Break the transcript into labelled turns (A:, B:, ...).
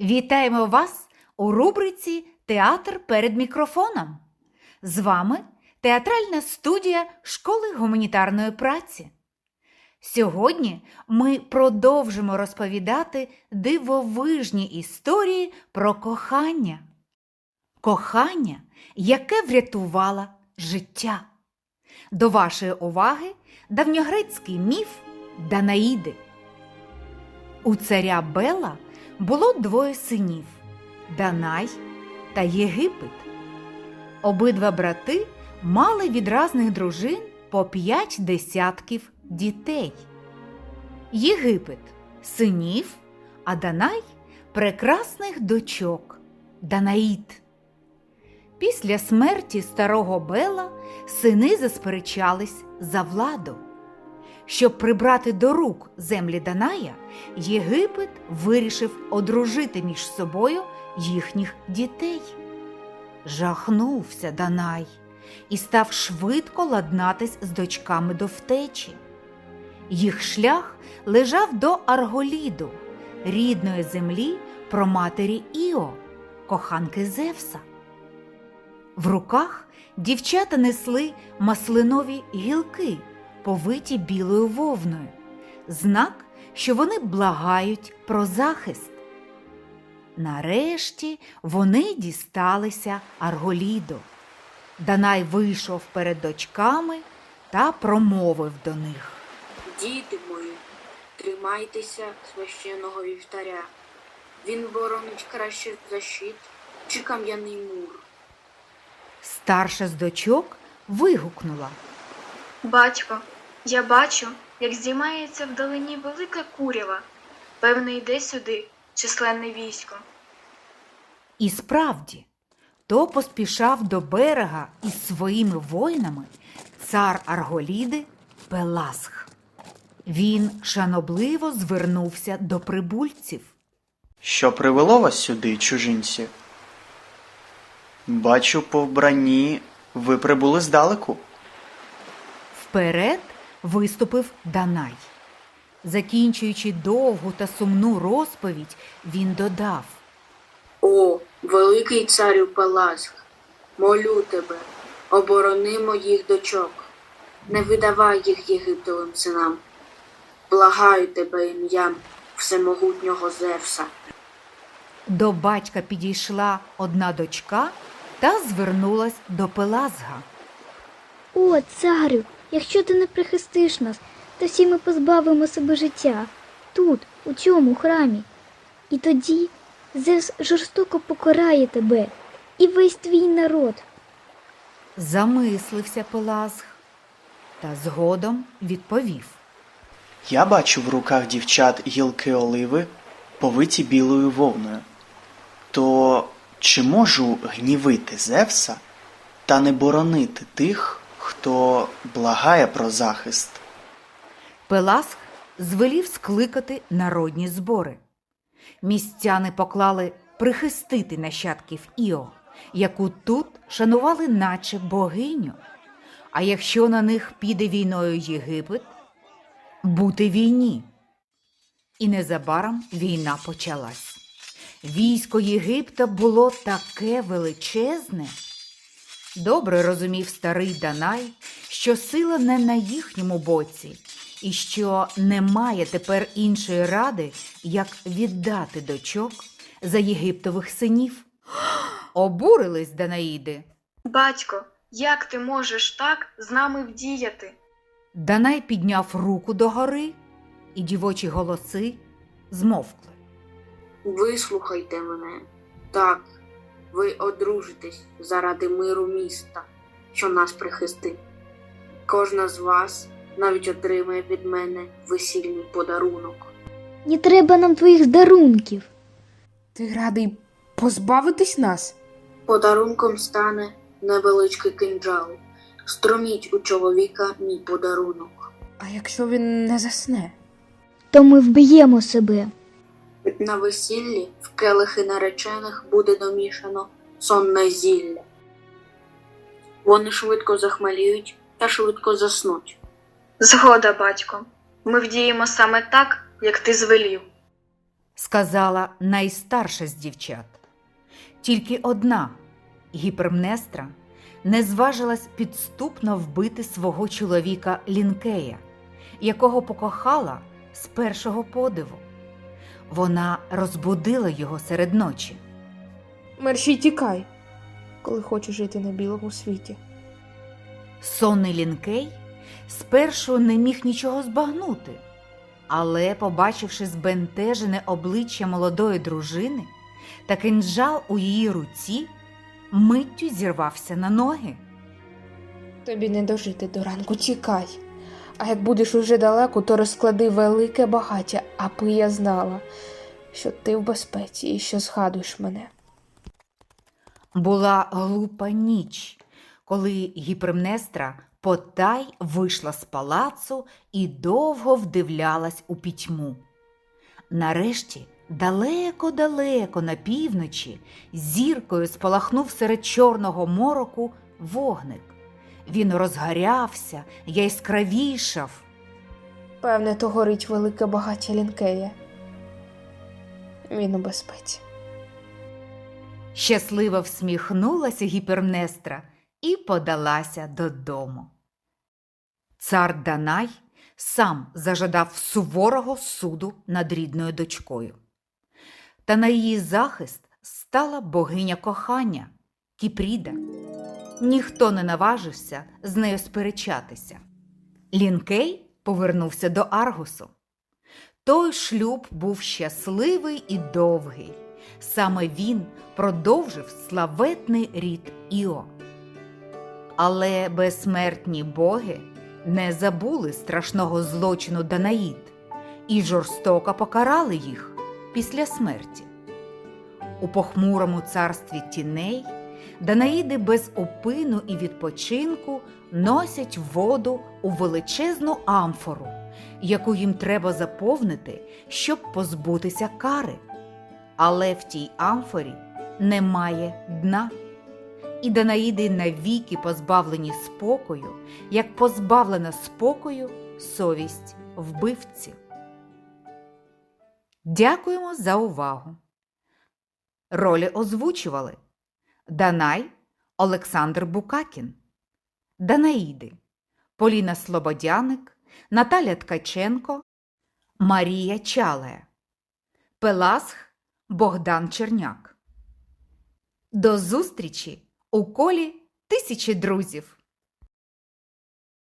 A: Вітаємо вас у рубриці Театр перед мікрофоном. З вами театральна студія школи гуманітарної праці. Сьогодні ми продовжимо розповідати дивовижні історії про кохання. Кохання, яке врятувало життя. До вашої уваги давньогрецький міф Данаїди. У царя Бела було двоє синів Данай та Єгипет. Обидва брати мали від разних дружин по п'ять десятків дітей. Єгипет синів, а Данай прекрасних дочок Данаїд. Після смерті старого Бела сини засперечались за владу. Щоб прибрати до рук землі Даная, Єгипет вирішив одружити між собою їхніх дітей. Жахнувся Данай і став швидко ладнатись з дочками до втечі. Їх шлях лежав до Арголіду, рідної землі проматері Іо, коханки Зевса. В руках дівчата несли маслинові гілки, повиті білою вовною, знак, що вони благають про захист. Нарешті вони дісталися Арголіду. Данай вийшов перед дочками та промовив до них.
B: Діти мої, тримайтеся священного вівтаря. Він боронить краще защит чи кам'яний мур.
A: Старша з дочок вигукнула.
C: Батько, я бачу, як здіймається вдалині велика курява. Певно, йде сюди численне військо.
A: І справді, то поспішав до берега із своїми воїнами цар Арголіди Пеласх. Він шанобливо звернувся до прибульців.
D: Що привело вас сюди, чужинці? Бачу, по вбранні ви прибули здалеку.
A: Вперед виступив Данай. Закінчуючи довгу та сумну розповідь, він додав.
B: О, великий царю Пеласх, молю тебе, оборони моїх дочок, не видавай їх єгиптовим синам. Благаю тебе ім'ям всемогутнього Зевса.
A: До батька підійшла одна дочка та звернулась до Пелазга.
E: О, царю, якщо ти не прихистиш нас, то всі ми позбавимо себе життя тут, у цьому храмі. І тоді Зевс жорстоко покарає тебе і весь твій народ.
A: Замислився Пелазг та згодом відповів.
D: Я бачу в руках дівчат гілки оливи, повиті білою вовною. То чи можу гнівити Зевса та не боронити тих, хто благає про захист?
A: Пеласг звелів скликати народні збори. Містяни поклали прихистити нащадків Іо, яку тут шанували наче богиню. А якщо на них піде війною Єгипет, бути війні. І незабаром війна почалась. Військо Єгипта було таке величезне. Добре розумів старий Данай, що сила не на їхньому боці, і що немає тепер іншої ради, як віддати дочок за єгиптових синів. Обурились Данаїди.
C: Батько, як ти можеш так з нами вдіяти?
A: Данай підняв руку догори, і дівочі голоси змовкли.
B: Вислухайте мене. Так, ви одружитесь заради миру міста, що нас прихистить. Кожна з вас навіть отримає від мене весільний подарунок.
E: Не треба нам твоїх дарунків.
F: Ти радий позбавитись нас?
B: Подарунком стане невеличкий кинджал. Струміть у чоловіка мій подарунок.
F: А якщо він не засне?
E: То ми вб'ємо себе.
B: На весіллі в келихи наречених буде домішано сонне зілля. Вони швидко захмеліють та швидко заснуть.
C: Згода, батько. Ми вдіємо саме так, як ти звелів.
A: сказала найстарша з дівчат. Тільки одна гіпермнестра не зважилась підступно вбити свого чоловіка Лінкея, якого покохала з першого подиву. Вона розбудила його серед ночі.
F: Мерші тікай, коли хочеш жити на білому світі.
A: Сонний лінкей спершу не міг нічого збагнути, але, побачивши збентежене обличчя молодої дружини та кинджал у її руці, миттю зірвався на ноги.
F: Тобі не дожити до ранку, тікай. А як будеш уже далеко, то розклади велике багаття, аби я знала, що ти в безпеці і що згадуєш мене.
A: Була глупа ніч, коли гіпермнестра потай вийшла з палацу і довго вдивлялась у пітьму. Нарешті, далеко-далеко на півночі, зіркою спалахнув серед чорного мороку вогник. Він розгорявся, яскравішав.
F: Певне, то горить велике багаття лінкея. Він у безпеці.
A: Щасливо всміхнулася гіпермнестра і подалася додому. Цар Данай сам зажадав суворого суду над рідною дочкою. Та на її захист стала богиня кохання Кіпріда. Ніхто не наважився з нею сперечатися. Лінкей повернувся до Аргусу. Той шлюб був щасливий і довгий. Саме він продовжив славетний рід Іо. Але безсмертні боги не забули страшного злочину Данаїд і жорстоко покарали їх після смерті. У похмурому царстві тіней Данаїди без опину і відпочинку носять воду у величезну амфору, яку їм треба заповнити, щоб позбутися кари. Але в тій амфорі немає дна. І Данаїди навіки позбавлені спокою, як позбавлена спокою совість вбивці. Дякуємо за увагу. Ролі озвучували Данай Олександр Букакін, Данаїди Поліна Слободяник, Наталя Ткаченко, Марія Чале, Пеласх Богдан Черняк. До зустрічі у колі тисячі друзів!